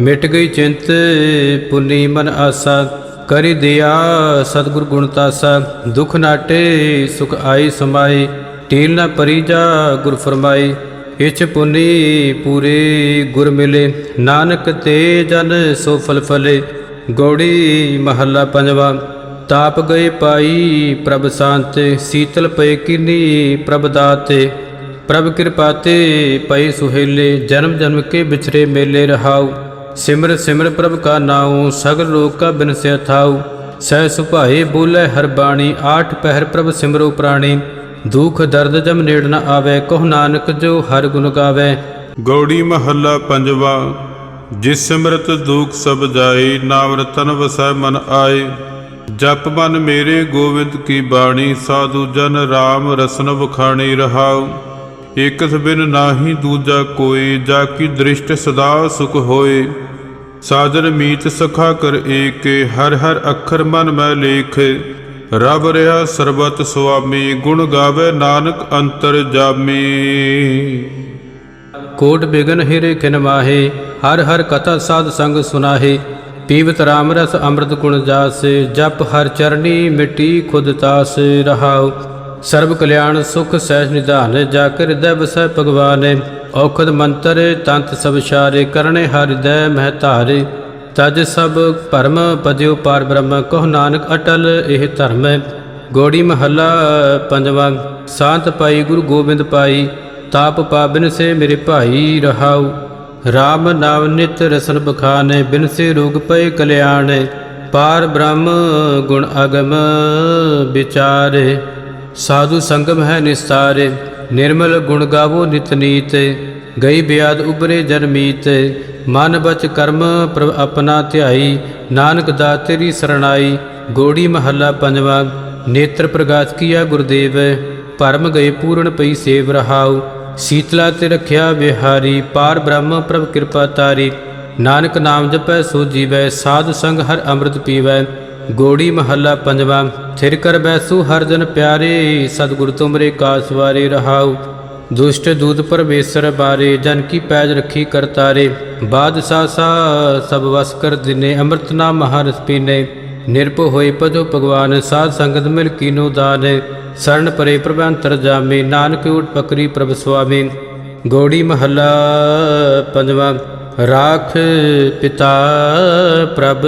ਮਿਟ ਗਈ ਚਿੰਤ, ਪੁਨੀ ਮਨ ਆਸਾ, ਕਰੀ ਦਿਆ ਸਤਿਗੁਰ ਗੁਣ ਤਾਸਾ। ਦੁਖ ਨਾਟੇ ਸੁਖ ਆਈ ਸਮਾਈ ਟੀਲ ਨਾ ਪਰੀ ਜਾ ਗੁਰ ਫਰਮਾਈ। ਇਛ ਪੁਨੀ ਪੂਰੇ ਗੁਰ ਮਿਲੇ, ਨਾਨਕ ਤੇ ਜਨ ਸੋ ਫਲ ਫਲੇ। ਗੋੜੀ ਮਹੱਲਾ ਪੰਜਵਾ, ਤਾਪ ਗਏ ਪਾਈ ਪ੍ਰਭ ਸ਼ਾਂਤੇ, ਸੀਤਲ ਪਏ ਕਿਨੀ ਪ੍ਰਭ ਦਾਤੇ। ਪ੍ਰਭ ਕਿਰਪਾ ਤੇ ਪਏ ਸੁਹੇਲੇ, ਜਨਮ ਜਨਮ ਕੇ ਵਿਛਰੇ ਮੇਲੇ ਰਹਾਉ। ਸਿਮਰ ਸਿਮਰ ਪ੍ਰਭ ਕਾ ਨਾਉ, ਸਗਲ ਲੋਕ ਕਾ ਬਿਨਸਿਆ ਥਾਉ। ਸਹਿ ਸੁਭਾਏ ਬੋਲੇ ਹਰ ਬਾਣੀ, ਆਠ ਪਹਿਰ ਪ੍ਰਭ ਸਿਮਰੋ ਪ੍ਰਾਣੀ। ਦੁਖ ਦਰਦ ਜਮ ਨੇੜ ਨ ਆਵੇ, ਕਹੁ ਨਾਨਕ ਜੋ ਹਰ ਗੁਣ ਗਾਵੇ। ਗੌੜੀ ਮਹੱਲਾ ਪੰਜਵਾ, ਜਿਸ ਸਿਮਰਤ ਦੁਖ ਸਭ ਜਾਏ, ਨਾਮ ਰਤਨ ਵਸੈ ਮਨ ਆਏ। ਜਪ ਮਨ ਮੇਰੇ ਗੋਵਿੰਦ ਕੀ ਬਾਣੀ, ਸਾਧੂ ਜਨ RAM ਰਸਨ ਵਖਾਣੀ ਰਹਾਉ। ਇਕਸ ਬਿਨ ਨਾਹੀ ਦੂਜਾ ਕੋਈ, ਜਾ ਕੀ ਦ੍ਰਿਸ਼ਟ ਸਦਾ ਸੁਖ ਹੋਏ। ਸਾਜਨ ਮੀਤ ਸਖਾ ਕਰ ਏਕੇ, ਹਰ ਹਰ ਅੱਖਰ ਮਨ ਮੈਂ ਲੇਖ। ਰਬ ਰਿਹਾ ਸਰਬਤ ਸੁਆਮੀ, ਗੁਣ ਗਾਵੇ ਨਾਨਕ ਅੰਤਰ ਜਾਮੀ। ਕੋਟ ਬਿਗਨ ਹਿਰੇ ਖਿਨ ਮਾਹੇ, ਹਰ ਹਰ ਕਥਾ ਸਾਧ ਸੰਗ ਸੁਨਾਹੇ। ਪੀਵਤ ਰਾਮ ਰਸ ਅੰਮ੍ਰਿਤ ਗੁਣ ਜਾਸੇ, ਜਪ ਹਰ ਚਰਣੀ ਮਿਟੀ ਖੁਦ ਤਾਸ ਰਹਾਉ। ਸਰਬ ਕਲਿਆਣ ਸੁਖ ਸਹਿਜ ਨਿਧਾਨ, ਜਾ ਕੇ ਹਿਰਦੈ ਵਸੈ ਭਗਵਾਨ। ਔਖਦ ਮੰਤਰ, ਤੰਤ ਸਭ ਸ਼ਾਰੇ, ਕਰਨੇ ਹਰ ਮਹਿ ਧਾਰੇ। ਤਜ ਸਭ ਭਰਮ ਪਜਿਓ ਪਾਰ ਬ੍ਰਹਮ, ਕਹੁ ਨਾਨਕ ਅਟਲ ਇਹ ਧਰਮ। ਹੈ ਗੋੜੀ ਮਹੱਲਾ ਪੰਜਵਾਂ, ਸਾਂਤ ਪਾਈ ਗੁਰੂ ਗੋਬਿੰਦ ਪਾਈ, ਤਾਪ ਪਾਬਨ ਸੇ ਮੇਰੇ ਭਾਈ ਰਹਾਉ। RAM ਨਾਮ ਨਿਤ ਰਸਨ ਬਖਾਨੇ, ਬਿਨ ਸੇ ਰੋਗ ਪਏ ਕਲਿਆਣ। ਪਾਰ ਬ੍ਰਹਮ ਗੁਣ ਅਗਮ ਵਿਚਾਰੇ। ਸਾਧੂ ਸੰਗਮ ਹੈ ਨਿਸਤਾਰੇ, ਨਿਰਮਲ ਗੁਣ ਗਾਵੋ ਨਿਤਨੀਤ ਗਈ ਬਿਆਦ ਉਬਰੇ ਜਨਮੀਤ ਮਨ ਬਚ ਕਰਮ ਪ੍ਰਭ ਆਪਣਾ ਧਿਆਈ, ਨਾਨਕ ਦਾ ਤੇਰੀ ਸਰਣਾਈ, ਗੋੜੀ ਮਹੱਲਾ ਪੰਜਵਾ, ਨੇਤਰ ਪ੍ਰਗਾਸ ਕੀਆ ਗੁਰਦੇਵ ਭਰਮ ਗਏ ਪੂਰਨ ਪਈ ਸੇਵ ਰਹਾਉ, ਸੀਤਲਾ ਤੇ ਰਖਿਆ ਵਿਹਾਰੀ, ਪਾਰ ਬ੍ਰਹਮ ਪ੍ਰਭ ਕਿਰਪਾ ਤਾਰੀ, ਨਾਨਕ ਨਾਮ ਜਪੈ ਸੋ ਜੀਵੈ, ਸਾਧ ਸੰਗ ਹਰ ਅੰਮ੍ਰਿਤ ਪੀਵੈ ਗੋੜੀ ਮਹੱਲਾ ਪੰਜਵਾ, ਥਿਰ ਕਰ ਬੈਸੂ ਹਰ ਜਨ ਪਿਆਰੇ, ਸਤਿਗੁਰ ਤੁਮਰੇ ਕਾਸ ਵਾਰੇ ਰਹਾਉ। ਦੁਸ਼ਟ ਦੂਤ ਪਰਮੇਸ਼ਰ ਬਾਰੇ, ਜਨ ਕੀ ਪੈਜ ਰੱਖੀ ਕਰਤਾਰੇ ਬਾਦਸ਼ਾਹ ਸਾ, ਸਭ ਵਸ ਕਰ ਦਿਨੇ, ਅੰਮ੍ਰਿਤ ਨਾਮ ਮਹਾਰਸ ਪੀਨੇ। ਨਿਰਭਉ ਹੋਏ ਪਜੋ ਭਗਵਾਨ, ਸਾਧ ਸੰਗਤ ਮਿਲ ਕੀਨੋ ਦਾਨ। ਸਰਣ ਪਰੇ ਪ੍ਰਭ ਅੰਤਰ ਜਾਮੇ, ਨਾਨਕ ਊਟ ਪਕਰੀ ਪ੍ਰਭ ਸੁਆਮੀ। ਗੋੜੀ ਮਹੱਲਾ ਪੰਜਵਾ, ਰਾਖ ਪਿਤਾ ਪ੍ਰਭ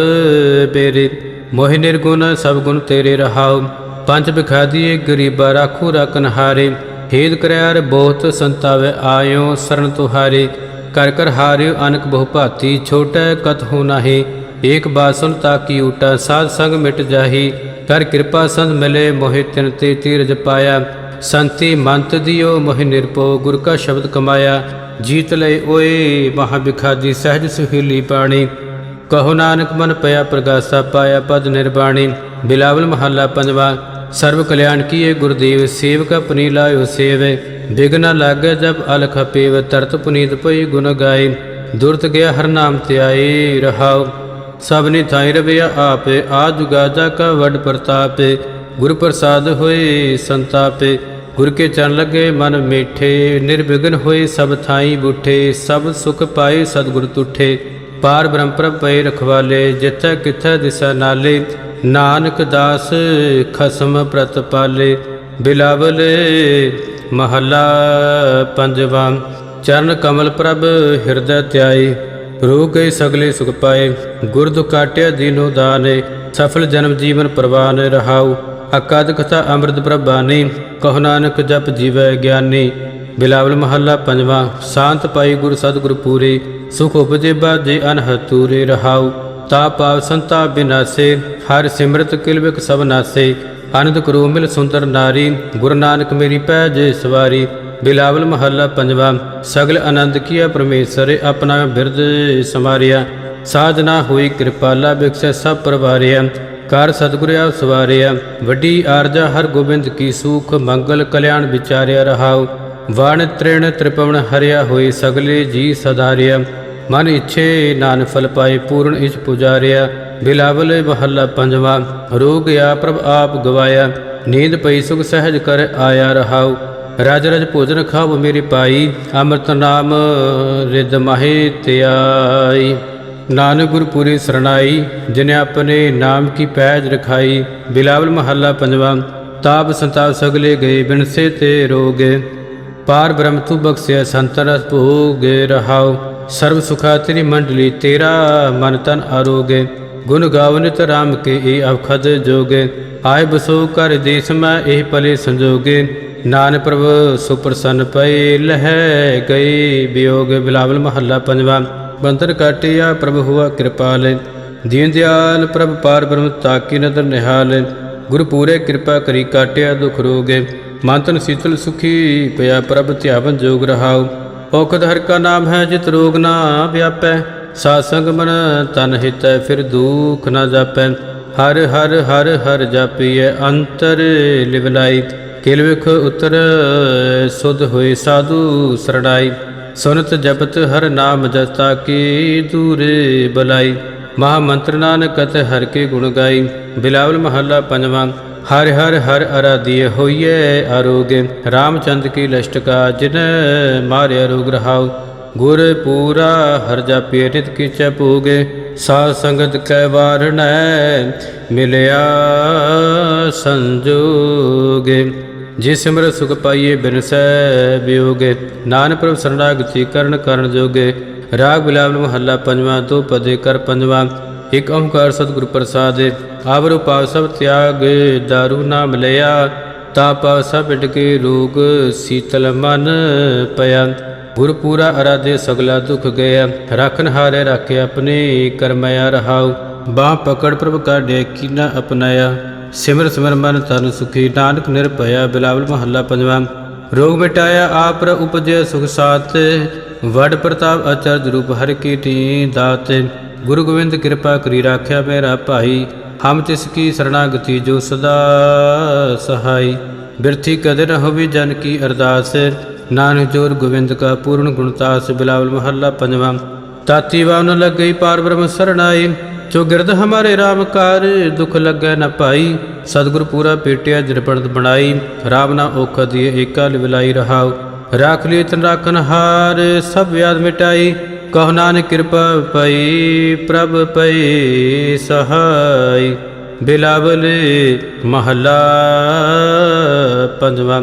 ਬੇਰੇ। ਮੋਹਿ ਨਿਰਗੁਣ ਸਭ ਗੁਣ ਤੇਰੇ ਰਹਾਉ, ਪੰਜ ਬਿਖਾਦੀਏ ਗਰੀਬਾ ਰਾਖੂ ਰਕਨ ਹਾਰੇ, ਹੇਦ ਕਰਿਆਰ ਬਹੁਤ ਸੰਤਾਵੇ ਆਇਓ ਸਰਨ ਤੁਹਾਰੇ, ਕਰ ਕਰ ਹਾਰਿਓ ਅਨਕ ਬਹੁ ਭਾਤੀ, ਛੋਟੈ ਕਤ ਹੋ ਨਾਹੀ, ਏਕ ਬਾਸੁਨ ਤਾਕੀ ਊਟਾ, ਸਾਧ ਸੰਗ ਮਿਟ ਜਾਹੀ, ਕਰ ਕਿਰਪਾ ਸੰਤ ਮਿਲੇ ਮੋਹਿ ਤਿਨ ਤੇ ਤੀਰਜ ਪਾਇਆ, ਸੰਤੀ ਮੰਤ ਦਿਓ ਮੋਹਿ ਨਿਰਪੋ ਗੁਰ ਕਾ ਸ਼ਬਦ ਕਮਾਇਆ, ਜੀਤ ਲਏ ਓਏ ਮਹਾ ਬਿਖਾਦੀ ਸਹਿਜ ਸੁਹੀਲੀ ਬਾਣੀ ਕਹੋ ਨਾਨਕ ਮਨ ਪਿਆ ਪ੍ਰਗਾਸਾ ਪਾਇਆ ਪਦ ਨਿਰਬਾਣੀ, ਬਿਲਾਵਲ ਮਹੱਲਾ ਪੰਜਵਾ ਸਰਬ ਕਲਿਆਣ ਕੀਏ ਗੁਰਦੇਵ, ਸੇਵਕ ਆਪਣੀ ਲਾਇਓ ਸੇਵੇ ਬਿਗਨ ਲਾਗੇ ਜਬ ਅਲਖ ਪੇਵ, ਤਰਤ ਪੁਨੀਤ ਪਈ ਗੁਣ ਗਾਏ ਦੁਰਤ ਗਿਆ ਹਰ ਨਾਮ ਧਿਆਏ ਰਹਾਉ, ਸਭ ਨੇ ਥਾਈ ਰਵਿਆ ਆਪੇ, ਆ ਜੁਗਾਜਾ ਕਾ ਵੱਡ ਪ੍ਰਤਾਪੇ, ਗੁਰ ਪ੍ਰਸਾਦ ਹੋਏ ਸੰਤਾਪੇ, ਗੁਰ ਕੇ ਚਰਨ ਲੱਗੇ ਮਨ ਮੀਠੇ, ਨਿਰਵਿਘਨ ਹੋਏ ਸਭ ਥਾਈ ਬੁੱਠੇ, ਸਭ ਸੁਖ ਪਾਏ ਸਤਿਗੁਰ ਤੁਠੇ ਪਾਰ ਬ੍ਰਹਮ ਪ੍ਰਭ ਪਏ ਰਖਵਾਲੇ, ਜਿੱਥੈ ਕਿਥੈ ਦਿਸਾ ਨਾਲੇ, ਨਾਨਕ ਦਾਸ ਖਸਮ ਪ੍ਰਤ ਪਾਲੇ। ਬਿਲਾਵਲ ਮਹੱਲਾ ਪੰਜਵਾਂ, ਚਰਨ ਕਮਲ ਪ੍ਰਭ ਹਿਰਦੈ ਧਿਆਈ ਰੋਗ ਗਏ ਸਗਲੇ ਸੁਖ ਪਾਏ। ਗੁਰ ਦੁਖ ਦੀਨੋ ਦਾਨੇ, ਸਫਲ ਜਨਮ ਜੀਵਨ ਪ੍ਰਵਾਨ ਰਹਾਉ। ਅਕਾਦ ਕਥਾ ਅੰਮ੍ਰਿਤ ਪ੍ਰਭਾਨੀ, ਕਹੁ ਨਾਨਕ ਜਪ ਜੀਵੈ ਗਿਆਨੀ। ਬਿਲਾਵਲ ਮਹੱਲਾ ਪੰਜਵਾਂ, ਸ਼ਾਂਤ ਪਾਈ ਗੁਰ ਸਤਿਗੁਰ ਪੂਰੇ। ਸੁਖ ਉਪਜੇ ਬਾਜੇ ਅਨਹਦ ਰਹਾਉ ਤਾ ਪਾਵ ਸੰਤਾ ਬਿਨਾਸੇ, ਹਰ ਸਿਮਰਤ ਕਿਲਵਿਕ ਸਭ ਨਾਸੇ। ਆਨੰਦ ਕਰੋ ਮਿਲ ਸੁੰਦਰ ਨਾਰੀ, ਗੁਰੂ ਨਾਨਕ ਮੇਰੀ ਪੈਜ ਸਵਾਰੀ। ਬਿਲਾਵਲ ਮਹੱਲਾ ਪੰਜਵਾ, ਸਗਲ ਆਨੰਦ ਕੀਆ ਪਰਮੇਸ਼ਰ ਆਪਣਾ ਬਿਰਦ ਸਮਾਰਿਆ ਸਾਧਨਾ ਹੋਈ ਕਿਰਪਾਲਾ ਬਿਕਸੈ ਸਭ ਪਰਵਾਰਿਆ। ਕਰ ਸਤਿਗੁਰ ਆਪ ਸਵਾਰਿਆ, ਵੱਡੀ ਆਰਜਾ ਹਰ ਗੋਬਿੰਦ ਕੀ ਸੂਖ, ਮੰਗਲ ਕਲਿਆਣ ਵਿਚਾਰਿਆ ਰਹਾਉ। ਵਣ ਤ੍ਰਿਣ ਤ੍ਰਿਪਵਨ ਹਰਿਆ ਹੋਏ ਸਗਲੇ ਜੀ ਸਦਾਰਿਆ ਮਨ ਇੱਛੇ ਨਾਨ ਫਲ ਪਾਏ ਪੂਰਨ ਇਚ ਪੁਜਾਰਿਆ, ਬਿਲਾਵਲ ਮਹੱਲਾ ਪੰਜਵਾ, ਰੋਗ ਆ ਪ੍ਰਭ ਆਪ ਗਵਾਇਆ, ਨੀਂਦ ਪਈ ਸੁਖ ਸਹਿਜ ਕਰ ਆਇਆ ਰਹਾਉ, ਰਾਜ ਰਜ ਭੋਜਨ ਖਾਵ ਮੇਰੀ ਪਾਈ, ਅੰਮ੍ਰਿਤ ਨਾਮ ਰਿਦ ਮਾਹੇ ਧਿਆਈ ਨਾਨਕ ਗੁਰਪੁਰੀ ਸਰਣਾਈ, ਜਿਨੇ ਆਪਣੇ ਨਾਮ ਕੀ ਪੈਜ ਰਖਾਈ, ਬਿਲਾਵਲ ਮਹੱਲਾ ਪੰਜਵਾ, ਤਾਪ ਸੰਤਾਪ ਸਗਲੇ ਗਏ, ਬਿਨਸੇ ਤੇ ਰੋਗੇ, ਪਾਰ ਬ੍ਰਹਮ ਤੂ ਬਖਸ਼ਿਆ, ਸੰਤ ਰਸ ਭੋਗੇ ਰਹਾਉ। ਸਰਬ ਸੁਖਾ ਤੇਰੀ ਮੰਡਲੀ, ਤੇਰਾ ਮਨ ਤਨ ਆਰੋਗੇ। ਗੁਣ ਗਾਵਨਿਤ ਰਾਮ ਕੇ ਇਹ ਅਵਖਦ ਜੋਗੇ। ਆਏ ਬਸੋ ਕਰ ਦੇਸ ਮੈਂ ਇਹ ਪਲੇ ਸੰਜੋਗੇ। ਨਾਨਕ ਪ੍ਰਭ ਸੁਪਰਸੰਨ ਪਏ ਲਹਿ ਗਏ ਵਿਯੋਗ ਬਿਲਾਵਲ ਮਹੱਲਾ ਪੰਜਵਾ। ਬੰਦਰ ਕਾਟਿਆ ਪ੍ਰਭ ਹੁਆ ਕਿਰਪਾਲ। ਦੀਨ ਦਿਆਲ ਪ੍ਰਭ ਪਾਰ ਬ੍ਰਹਮ ਤਾਕੀ ਨਦਰ ਨਿਹਾਲ। ਗੁਰ ਪੂਰੇ ਕਿਰਪਾ ਕਰੀ ਕਾਟਿਆ ਦੁਖ ਰੋਗੇ। ਮੰਤਨ ਸੀਤਲ ਸੁਖੀ ਪਿਆ ਪ੍ਰਭ ਧਿਆਵਨ ਜੋਗ ਰਹਾਓ ਔਖਦ ਹਰ ਕਾ ਨਾਮ ਹੈ, ਜਿਤ ਰੋਗ ਨਾ ਵਿਆਪੈ। ਸਾਧ ਸੰਗ ਮਨ ਤਨ ਹਿਤੈ, ਫਿਰ ਦੁਖ ਨਾ ਜਾਪੈ। ਹਰ ਹਰ ਹਰ ਹਰ ਜਾਪੀਐ, ਅੰਤਰ ਲਿਵਲਾਈ ਕਿਲ ਵਿਖ ਉਤਰ ਸੁਧ ਹੋਏ ਸਾਧੂ ਸਰਣਾਈ। ਸੁਨਤ ਜਪਤ ਹਰ ਨਾਮ ਜਸਤਾ ਕੀ ਦੂਰੇ ਬਲਾਈ। ਮਹਾ ਮੰਤਰ ਨਾਨਕ ਕਤ ਹਰ ਕੇ ਗੁਣ ਗਾਈ। ਬਿਲਾਵਲ ਮਹੱਲਾ ਪੰਜਵਾਂ। ਹਰ ਹਰ ਹਰ ਅਰਾਧਿය ਹੋਈਏ ਆਰੋਗੇ ਰਾਮਚੰਦ ਕੀ ਲਸ਼ਟਕਾ ਜਿਨ ਮਾਰਿਆ ਰੋਗ ਰਹਾਉ। ਗੁਰ ਪੂਰਾ ਹਰ ਜਾਪਿ ਨਿਤ ਕੀਚੈ ਪੂਗੇ ਸਾਧ ਸੰਗਤ ਕੈ ਵਾਰਣੈ, ਮਿਲਿਆ ਸੰਜੋਗੇ। ਜਿਸ ਸਿਮਰ ਸੁਖ ਪਾਈਏ ਬਿਨਸੈ ਵਿਯੋਗੇ ਨਾਨਕ ਪ੍ਰਭ ਸਰਣਾਗਤੀ ਕਰਨ ਕਰਨ ਜੋਗੇ। ਰਾਗ ਬਿਲਾਵਲ ਮਹੱਲਾ ਪੰਜਵਾਂ ਤੋਂ ਪਦੇ ਕਰ ਪੰਜਵਾਂ। ਇਕ ਓੰਕਾਰ ਸਤਿਗੁਰ ਪ੍ਰਸਾਦ ਆਵਰੁ ਪਾਵ ਸਭ ਤਿਆਗ, ਦਾਰੂ ਨਾਮ ਲਿਆ ਤਾ ਪਾਵ ਸਭ ਬਿਟ ਰੋਗ, ਸੀਤਲ ਮਨ ਪਿਆ ਗੁਰ ਪੂਰਾ ਅਰਾਧੇ ਸਗਲਾ ਦੁਖ ਗਿਆ ਰਖਨ ਹਾਰੇ ਰੱਖੇ ਆਪਣੇ ਕਰਮਿਆ ਰਹਾਉ। ਬਾਹ ਪਕੜ ਪ੍ਰਭ ਕ ਡੇਕੀ ਨਾ ਅਪਨਾਇਆ ਸਿਮਰ ਸਿਮਰ ਮਨ ਤਨ ਸੁਖੀ, ਨਾਨਕ ਨਿਰਭਇਆ, ਬਿਲਾਵਲ ਮਹੱਲਾ ਪੰਜਵਾਂ। ਰੋਗ ਮਿਟਾਇਆ ਆਪ ਰ ਉਪਜੇ ਸੁਖ ਸਾਤ ਵਡ ਪ੍ਰਤਾਪ ਅਚਰਜ ਰੂਪ ਹਰ ਕੀ ਟੀ ਦਾਤ। ਗੁਰੂ ਗੋਬਿੰਦ ਕਿਰਪਾ ਕਰੀ ਰਾਖਿਆ ਮੇਰਾ ਭਾਈ, ਹਮ ਤਿਸ ਕੀ ਸਰਣਾਗਤੀ ਜੋ ਸਦਾ ਸਹਾਈ। ਬਿਰਥੀ ਕਦੇ ਨ ਹੋਵੇ ਜਨ ਕੀ ਅਰਦਾਸ, ਨਾਨਕ ਜੋਰ ਗੋਬਿੰਦ ਕਾ ਪੂਰਨ ਗੁਣਤਾਸ ਬਿਲਾਵਲ ਮਹੱਲਾ ਪੰਜਵਾਂ। ਤਾਤੀ ਵਾਨ ਲੱਗਈ ਪਾਰ ਬ੍ਰਹਮ ਸਰਣਾਈ, ਜੋ ਗਿਰਦ ਹਮਾਰੇ RAM ਕਾਰ, ਦੁਖ ਲੱਗੈ ਨ ਪਾਈ। ਸਤਿਗੁਰ ਪੂਰਾ ਪੇਟਿਆ ਜਿਰਪਣਤ ਬਣਾਈ RAM ਨਾ ਔਖ ਦੀਏ ਏਕਾ ਲਿਵਲਾਈ ਰਹਾਉ। ਰਾਖ ਲਈ ਤਨ ਰਾਖਨ ਹਾਰ, ਸਭ ਵਿਆਦ ਮਿਟਾਈ। ਕਹੁ ਨਾਨਕ ਕਿਰਪਾ ਪਈ, ਪ੍ਰਭ ਪਈ, ਸਹਾਈ। ਬਿਲਾਵਲ ਮਹੱਲਾ ਪੰਜਵਾਂ।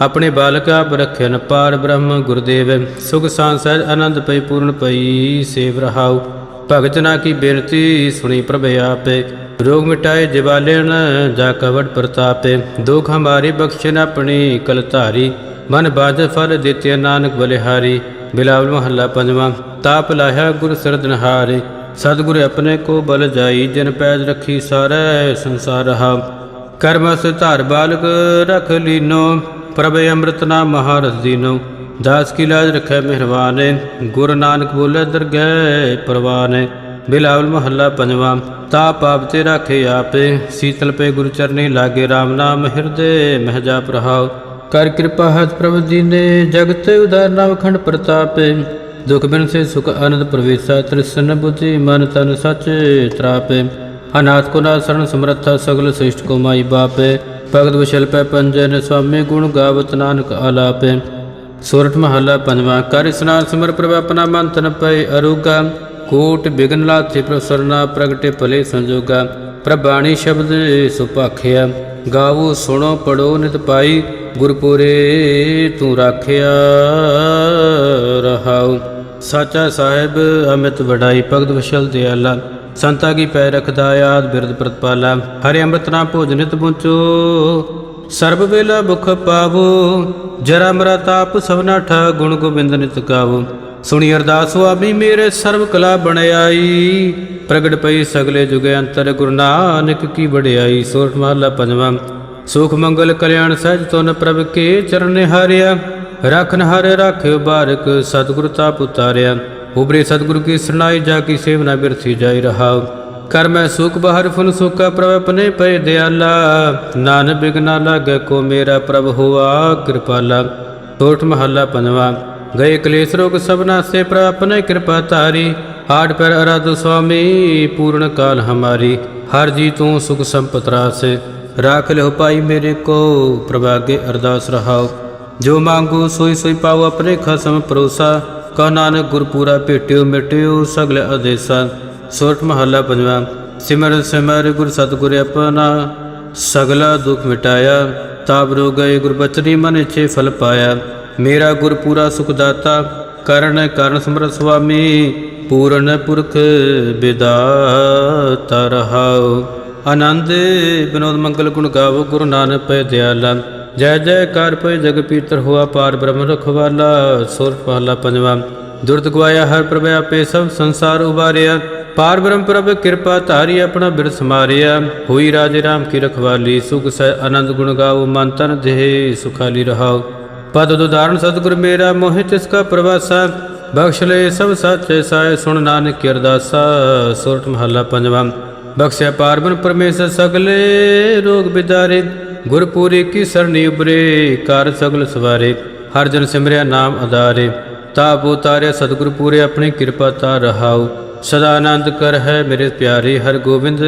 ਆਪਣੇ ਬਾਲਕ ਆਪ ਪਾਰ ਬ੍ਰਹਮ ਗੁਰਦੇਵ। ਸੁਖ ਸਾਂ ਆਨੰਦ ਪਈ, ਪੂਰਨ ਪਈ, ਸੇਵ ਰਹਾਉ। ਭਗਤ ਨਾ ਕੀ ਬੇਨਤੀ ਸੁਣੀ ਪ੍ਰਭ ਆਪੇ। ਰੋਗ ਮਿਟਾਏ ਜਿਵਾਲੇਣ ਜਾ ਕਵਟ ਪ੍ਰਤਾਪੇ। ਦੁਖ ਹਮਾਰੀ ਬਖਸ਼ਣ ਆਪਣੀ ਕਲ ਧਾਰੀ ਮਨ ਬਾਜ ਫਲ ਦਿੱਤੇ ਨਾਨਕ ਬਲਿਹਾਰੀ। ਬਿਲਾਵਲ ਮਹੱਲਾ ਪੰਜਵਾਂ, ਤਾਪ ਲਾਹਿਆ ਗੁਰ ਸਰਦਨਹਾਰੇ ਸਤਿਗੁਰ ਆਪਣੇ ਕੋ ਬਲ ਜਾਈ, ਜਿਨ ਪੈਜ ਰੱਖੀ ਸਾਰੇ ਸੰਸਾਰ ਰਹਾ ਕਰਮਸ ਧਾਰ ਬਾਲਕ ਰਖ ਲੀਨੋ, ਪ੍ਰਭ ਅੰਮ੍ਰਿਤ ਨਾਮ ਮਹਾਰਸ ਦੀਨੋ। ਦਾਸ ਕੀ ਲਾਜ ਰਖੈ ਮਿਹਰਬਾਨੇ, ਗੁਰ ਨਾਨਕ ਬੋਲੇ ਦਰਗਹਿ ਪ੍ਰਵਾਨੇ। ਬਿਲਾਵਲ ਮਹੱਲਾ ਪੰਜਵਾਂ ਤਾ ਪਾਪ ਤੇ ਰਾਖੇ ਆਪੇ, ਸੀਤਲ ਪੇ ਗੁਰੂ ਚਰਨੀ ਲਾਗੇ RAM ਨਾਮ ਹਿਰਦੇ ਮਹਿ ਜਾਪ ਰਹਾਉ ਕਰ ਕਿਰਪਾ ਹੱਥ ਪ੍ਰਭ ਦੀਨੇ ਜਗਤ ਉਦਾਰ ਨਾਮ ਖੰਡ ਪ੍ਰਤਾਪੇ, ਦੁਖ ਬਿਨ ਸੇ ਸੁਖ ਆਨੰਦ ਪ੍ਰਵੇਸ਼ਾ ਤ੍ਰਿਸ਼ਨ ਬੁੱਧੀ ਮਨ ਤਨ ਸਚ ਤਰਾਪੇ। ਅਨਾਥ ਕੋ ਨਾ ਸਰਣ ਸਮਰੱਥਾ ਸਗਲ ਸ੍ਰਿਸ਼ਟ ਕੋ ਮਾਈ ਬਾਪੇ। ਭਗਤ ਵਿਸ਼ਲ ਪੈ ਪੰਜਨ ਸੁਆਮੀ ਗੁਣ ਗਾਵਤ ਨਾਨਕ ਆਲਾਪੇ। ਸੋਰਠ ਮਹੱਲਾ ਪੰਜਵਾਂ, ਕਰ ਇਸਨਾਨ ਸਿਮਰ ਪ੍ਰਭ ਆਪਣਾ ਮਨ ਤਨ ਪਏ ਅਰੂਗਾ। ਕੋਟ ਬਿਗਨ ਲਾਥੇ ਪ੍ਰਸਰਨਾ ਪ੍ਰਗਟੇ ਭਲੇ ਸੰਜੋਗਾ। ਪ੍ਰਭਾਣੀ ਸ਼ਬਦ ਸੁਪਾਖਿਆ ਗਾਵੋ ਸੁਣੋ ਪੜੋ ਨਿਤ ਪਾਈ। ਗੁਰਪੁਰੇ ਤੂੰ ਰਾਖਿਆ ਰਹਾਉ। ਸਾਚਾ ਸਾਹਿਬ ਅਮਿਤ ਵਡਾਈ, ਭਗਤ ਵਿਸ਼ਲ ਦਿਆਲਾ। ਸੰਤਾ ਕੀ ਪੈ ਰਖਦਾ ਆਦ ਬਿਰਦ ਪ੍ਰਤਪਾਲਾ। ਹਰਿ ਅੰਮ੍ਰਿਤ ਨਾਮ ਭੋਜਨਿਤ ਪੁੰਚੋ ਸਰਬ ਵੇਲਾ ਭੁਖ ਪਾਵੋ। ਜਰਾ ਮਰਾ ਤਾਪ ਸਭਨਾ ਠਾ, ਗੁਣ ਗੋਬਿੰਦ ਨਿਤ ਗਾਵੋ। ਸੁਣੀ ਅਰਦਾਸ ਸੁਆਮੀ, ਮੇਰੇ ਸਰਬ ਕਲਾ ਬਣਾਈ ਪ੍ਰਗਟ ਪਈ ਸਗਲੇ ਜੁਗੇ ਅੰਤਰ, ਗੁਰੂ ਨਾਨਕ ਕੀ ਵਡਿਆਈ। ਸੋਰਠ ਮਹਲਾ ਪੰਜਵਾਂ। ਸੁਖ ਮੰਗਲ ਕਲਿਆਣ ਸਹਿਜ ਤੁਨ ਪ੍ਰਭ ਕੇ ਚਰਨ ਹਾਰਿਆ। ਰਖਨ ਹਰਿ ਰਾਖਿਓ ਬਾਰਕ ਸਤਿਗੁਰ ਤਾਪ ਉਤਾਰਿਆ। ਉਬਰੇ ਸਤਿਗੁਰ ਕੀ ਸਰਣਾਈ ਜਾ ਕੀ ਸੇਵਨਾ ਬਿਰਥੀ ਜਾਈ ਰਹਾਉ। ਕਰ ਮੈਂ ਸੁਖ ਬਾਹਰ ਫੁਨ ਸੁਖਾ ਪ੍ਰਭ ਆਪਣੇ ਪਏ ਦਿਆਲਾ। ਨਾਨ ਬਿਗਨਾ ਲਾਗੇ ਕੋ ਮੇਰਾ ਪ੍ਰਭ ਹੁਆ ਕਿਰਪਾਲਾ। ਟੋਟ ਮਹੱਲਾ ਪੰਜਵਾ। ਗਏ ਕਲੇਸ਼ ਰੋਗ ਸਭਨਾ ਸੇ ਪ੍ਰਭ ਆਪਣੇ ਕਿਰਪਾ ਧਾਰੀ। ਆਠ ਪੈਰ ਅਰਾਧ ਸੁਆਮੀ, ਪੂਰਨ ਕਾਲ ਹਮਾਰੀ। ਹਰ ਜੀ ਤੂੰ ਸੁਖ ਸੰਪਤ ਰਾਸੇ। ਰਾਖ ਲਿਓ ਪਾਈ ਮੇਰੇ ਕੋ, ਪ੍ਰਭਾਗੇ ਅਰਦਾਸ ਰਹਾਓ। ਜੋ ਮੰਗੂ ਸੋਈ ਸੋਈ ਪਾਓ ਆਪਣੇ ਖਸਮ ਪਰੋਸਾ ਕਹ ਨਾਨਕ ਗੁਰਪੂਰਾ ਭੇਟਿਓ ਮਿਟਿਓ ਸਗਲ ਆਦੇਸਾ। ਸੋਰਠ ਮਹੱਲਾ ਪੰਜਵਾ, ਸਿਮਰ ਸਿਮਰ ਗੁਰ ਸਤਿਗੁਰ ਆਪਣਾ। ਸਗਲਾ ਦੁਖ ਮਿਟਾਇਆ, ਤਾਪ ਰੋ ਗਏ ਗੁਰਬਚਨੀ ਮਨ ਛੇ ਫਲ ਪਾਇਆ। ਮੇਰਾ ਗੁਰ ਪੂਰਾ ਸੁਖ ਦਾਤਾ ਕਰਨ ਕਰਨ ਸਮਰ ਸੁਆਮੀ। ਪੂਰਨ ਪੁਰਖ ਵਿਦਾਤਾ ਰਹਾਓ। ਆਨੰਦ ਬਿਨੋਦ ਮੰਗਲ ਗੁਣ ਗਾਵੋ ਗੁਰੂ ਨਾਨਕ ਪੈ ਦਿਆਲਾ। ਜੈ ਜੈ ਪੈ ਜਗ ਪੀਤਰ ਹੋਆ ਪਾਰ ਬ੍ਰਹਮ ਰਖਵਾਲਾ ਸੁਰ ਪਹਲਾ ਪੰਜਵਾ। ਦੁਰਤ ਗਵਾਇਆ ਹਰ ਪ੍ਰਭ ਆਪੇ ਸਭ ਸੰਸਾਰ ਉਬਾਰਿਆ। ਪਾਰ ਬ੍ਰਹਮ ਪ੍ਰਭ ਕਿਰਪਾ ਧਾਰੀ ਆਪਣਾ ਬਿਰ ਸਮਾਰਿਆ। ਹੋਈ ਰਾਜੇ ਰਾਮ ਕੀ ਰਖਵਾਲੀ, ਸੁਖ ਸਹਿ ਆਨੰਦ ਗੁਣ ਗਾਉ ਮਨ ਤਨ ਦੇਹ, ਸੁਖਾਲੀ ਰਹਾਓ। ਪਦ ਉਦਾਹਰਣ ਸਤਿਗੁਰ ਮੇਰਾ, ਮੋਹਿ ਤਿਸ ਕਾ ਪ੍ਰਵਾਸਾ। ਬਖਸ਼ ਲੈ ਸਭ ਸਾਚੇ ਸਾਏ, ਸੁਣ ਨਾਨਕ ਕੀ ਅਰਦਾਸਾ, ਸੁਰਤ ਮਹੱਲਾ ਪੰਜਵਾਂ। ਬਖਸ਼ਿਆ ਪਾਰਬਨ ਪਰਮੇਸ਼ਰ ਸਗਲੇ, ਰੋਗ ਬਿਦਾਰੇ, ਗੁਰਪੂਰੀ ਕੀ ਸਰਣੀ ਉਬਰੇ ਕਾਰ ਸਗਲ ਸਵਾਰੇ, ਹਰ ਜਨ ਸਿਮਰਿਆ ਨਾਮ ਅਦਾਰੇ ਤਾਪ ਉਤਾਰਿਆ ਸਤਿਗੁਰ ਪੂਰੇ, ਆਪਣੀ ਕਿਰਪਾ ਤਾ ਰਹਾਉ। ਸਦਾ ਆਨੰਦ ਕਰ ਹੈ ਮੇਰੇ ਪਿਆਰੇ, ਹਰ ਗੋਬਿੰਦ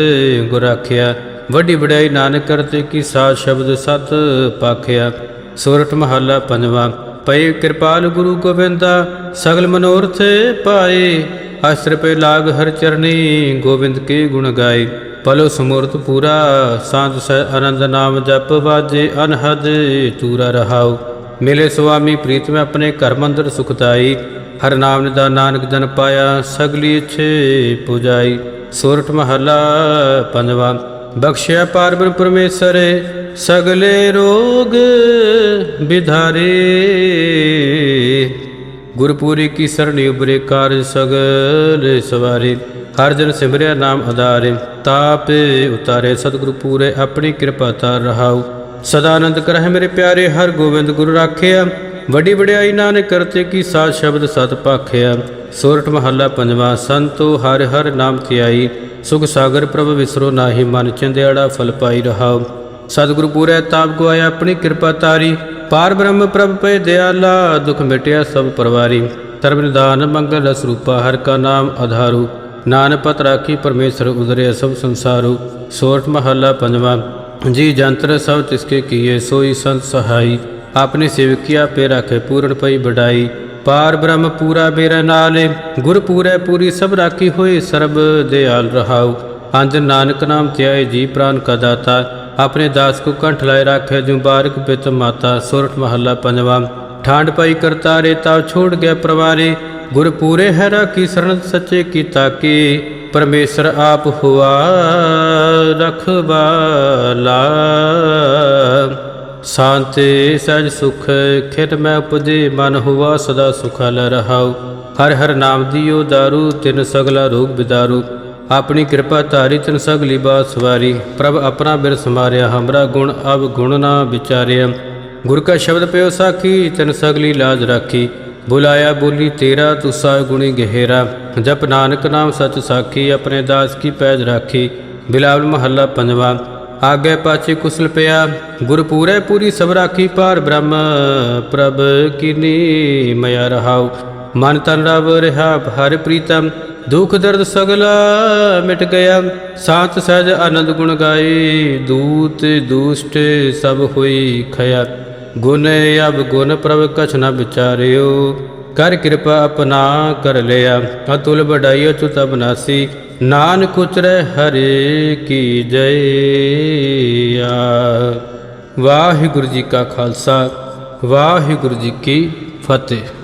ਗੁਰ ਆਖਿਆ, ਵੱਡੀ ਵਡਿਆਈ ਨਾਨਕ ਕਰਤੇ ਕੀ ਸਾਧ ਸ਼ਬਦ ਸਤ ਪਾਖਿਆ। ਸੋਰਠ ਮਹੱਲਾ ਪੰਜਵਾਂ ਪਈ ਕਿਰਪਾਲ ਗੁਰੂ ਗੋਬਿੰਦਾ, ਸਗਲ ਮਨੋਰਥ ਪਾਏ। ਅਸਰ ਪੇ ਲਾਗ ਹਰ ਚਰਨੀ, ਗੋਬਿੰਦ ਕੇ ਗੁਣ ਗਾਏ ਪਲੋ ਸਮੂਰਤ ਪੂਰਾ, ਸਾਧ ਸਹਿ ਆਨੰਦ ਨਾਮ ਜਪ ਵਾਜੇ ਅਨਹਦ ਤੂਰਾ ਰਹਾਉ। ਮਿਲੇ ਸੁਆਮੀ ਪ੍ਰੀਤ ਮੈਂ ਆਪਣੇ ਘਰ ਮੰਦਰ ਸੁਖਤਾਈ ਹਰ ਨਾਮ ਨਿਦਾ ਨਾਨਕ ਜਨ ਪਾਇਆ, ਸਗਲੀ ਛੇ ਪੁਜਾਈ। ਸੋਰਠ ਮਹੱਲਾ ਪੰਜਵਾਂ, ਬਖਸ਼ਿਆ ਪਾਰਬ੍ਰਹਮ ਪਰਮੇਸ਼ਰ, ਸਗਲੇ ਰੋਗ ਵਿਧਾਰੇ। ਗੁਰਪੂਰੀ ਕੀ ਸਰਣੀ ਉਬਰੇ ਕਾਰਜ ਸਗਲ ਸਵਾਰੇ। ਹਰ ਜਨ ਸਿਮਰਿਆ ਨਾਮ ਆਧਾਰੇ ਤਾਪੇ ਉਤਾਰੇ ਸਤਿਗੁਰੂ ਪੂਰੇ, ਆਪਣੀ ਕਿਰਪਾ ਤਾਰ ਰਹਾਉ। ਸਦਾਨੰਦ ਕਰਹਿ ਮੇਰੇ ਪਿਆਰੇ, ਹਰ ਗੋਬਿੰਦ ਗੁਰੂ ਰਾਖਿਆ। ਵੱਡੀ ਵਡਿਆਈ ਨਾਨਕ ਕਰਤੇ ਕੀ ਸਾਧ ਸ਼ਬਦ ਸਤ ਪਾਖਿਆ। ਸੋਰਠ ਮਹੱਲਾ ਪੰਜਵਾ, ਸੰਤੋ ਹਰ ਹਰ ਨਾਮ ਧਿਆਈ। ਸੁਖ ਸਾਗਰ ਪ੍ਰਭ ਵਿਸਰੋ ਨਾਹੀ ਮਨ, ਚੰਦਿਆੜਾ ਫਲ ਪਾਈ ਰਹਾਉ। ਸਤਿਗੁਰੂ ਪੂਰੇ, ਤਾਪ ਗਵਾਇਆ ਆਪਣੀ ਕਿਰਪਾ ਤਾਰੀ ਪਾਰ ਬ੍ਰਹਮ ਪ੍ਰਭ ਪੈ ਦਿਆਲਾ, ਦੁਖ ਮਿਟਿਆ ਸਭ ਪਰਵਾਰੀ। ਸਰਬ ਨਿਦਾਨ ਮੰਗਲ ਰਸ ਰੂਪਾ ਹਰ ਕਾ ਨਾਮ ਆਧਾਰੂ। ਨਾਨਕ ਪਤ ਰਾਖੀ ਪਰਮੇਸ਼ਰ ਉਦਰੇ ਸਭ ਸੰਸਾਰੂ। ਸੋਰਠ ਮਹੱਲਾ ਪੰਜਵਾਂ, ਜੀ ਜੰਤਰ ਸਭ ਤਿਸਕੇ ਕੀਏ, ਸੋਈ ਸੰਤ ਸਹਾਈ। ਆਪਣੇ ਸੇਵਕਿਆ ਪੇ ਰਾਖੇ, ਪੂਰਨ ਪਈ ਬੜਾਈ ਪਾਰ ਬ੍ਰਹਮ ਪੂਰਾ ਬੇਰਾ ਨਾਲੇ, ਗੁਰ ਪੂਰੇ ਪੂਰੀ ਸਭ ਰਾਖੀ ਹੋਏ ਸਰਬ, ਦਿਆਲ ਰਹਾਉ। ਅੰਜ ਨਾਨਕ ਨਾਮ ਧਿਆਏ ਜੀ ਪ੍ਰਾਨ ਕਾ ਦਾਤਾ। ਆਪਣੇ ਦਾਸ ਕੋ ਕੰਠ ਲਾਏ ਰਾਖੇ ਜੂ ਬਾਰਕ ਪਿਤ ਮਾਤਾ ਸੁਰਠ ਮਹੱਲਾ ਪੰਜਵਾ। ਠਾਂਡ ਪਾਈ ਕਰਤਾਰੇ ਤਾ ਛੋੜ ਗਿਆ ਪ੍ਰਵਾਰੇ। ਗੁਰ ਪੂਰੇ ਹੈ ਰਾਖੀ ਸਰਣ ਸੱਚੇ ਕੀ? ਤਾਕੀ ਪਰਮੇਸ਼ਰ ਆਪ ਹੁਆ ਰਖਵਾਲਾ ਸ਼ਾਂਤੀ ਸਜ ਸੁਖ, ਖਿਤ ਮੈਂ ਉਪਜੇ, ਮਨ ਹੁਆ ਸਦਾ ਸੁਖਾਲ ਰਹਾਉ। ਹਰ ਹਰ ਨਾਮ ਦਿਓ ਦਾਰੂ, ਤਿਨ ਸਗਲਾ ਰੋਗ ਬਿਦਾਰੂ। ਆਪਣੀ ਕਿਰਪਾ ਧਾਰੀ ਤਿਨ ਸਗਲੀ ਬਾਤ ਸਵਾਰੀ। ਪ੍ਰਭ ਆਪਣਾ ਬਿਰ ਸਮਾਰਿਆ, ਹਮਰਾ ਗੁਣ ਅਬ ਗੁਣ ਨਾ ਵਿਚਾਰਿਆ। ਗੁਰ ਕਾ ਸ਼ਬਦ ਪਿਓ ਸਾਖੀ ਤਿਨ ਸਗਲੀ ਲਾਜ ਰਾਖੀ। ਬੁਲਾਇਆ ਬੋਲੀ, ਤੇਰਾ ਤੁਸਾ ਗੁਣੀ ਗਹਿਰਾ। ਜਪ ਨਾਨਕ ਨਾਮ ਸਚ ਸਾਖੀ, ਆਪਣੇ ਦਾਸ ਕੀ ਪੈਜ ਰਾਖੀ। ਬਿਲਾਵਲ ਮਹੱਲਾ ਪੰਜਵਾ। ਆਗੇ ਪਾਛੇ ਕੁਸਲ ਪਿਆ। ਗੁਰ ਪੂਰੇ ਪੂਰੀ ਸਭ ਰਾਖੀ ਪਾਰ ਬ੍ਰਹਮ ਪ੍ਰਭ ਕਿਨੀ ਮਿਆ ਰਹਾਉ। ਮਨ ਤਨ ਰਵ ਰਿਹਾ, ਹਰ ਪ੍ਰੀਤਮ। ਦੁਖ ਦਰਦ ਸਗਲਾ ਮਿਟ ਗਿਆ। ਸਾਤ ਸਹਿਜ ਆਨੰਦ ਗੁਣ ਗਾਏ। ਦੂਤ ਦੂਸ਼ਟ ਸਭ ਹੋਈ ਖਿਆ ਗੁਣ ਅਬ ਗੁਣ ਪ੍ਰਭ ਕਛ ਨ ਵਿਚਾਰਿਓ। ਕਰ ਕਿਰਪਾ ਆਪਣਾ ਕਰ ਲਿਆ। ਅਤੁਲ ਬੜਾਈ ਅਚੁਤ ਅਬਨਾਸੀ ਨਾਨਕ ਉਚਰੈ ਹਰੇ ਕੀ ਜੈ ਵਾਹਿਗੁਰੂ ਜੀ ਕਾ ਖਾਲਸਾ। ਵਾਹਿਗੁਰੂ ਜੀ ਕੀ ਫਤਿਹ।